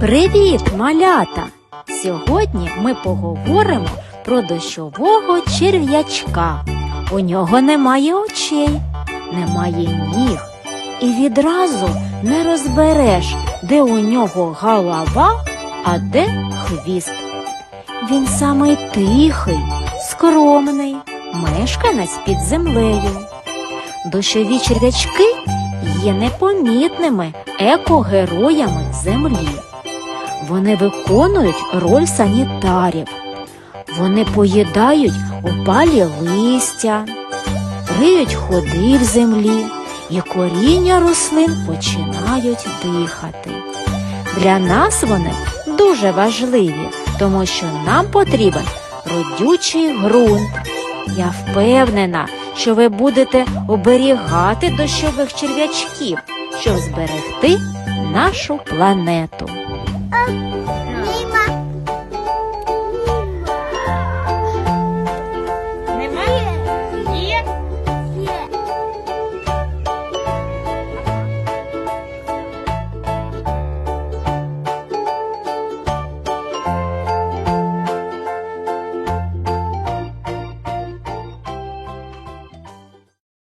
Привіт, малята! Сьогодні ми поговоримо про дощового черв'ячка. У нього немає очей, немає ніг, і відразу не розбереш, де у нього голова, а де хвіст. Він самий тихий, скромний, мешканець під землею. Дощові черв'ячки є непомітними екогероями землі. Вони виконують роль санітарів. Вони поїдають опалі листя, риють ходи в землі, і коріння рослин починають дихати. Для нас вони дуже важливі, тому що нам потрібен родючий ґрунт. Я впевнена, що ви будете оберігати дощових черв'ячків, щоб зберегти нашу планету. 嗯。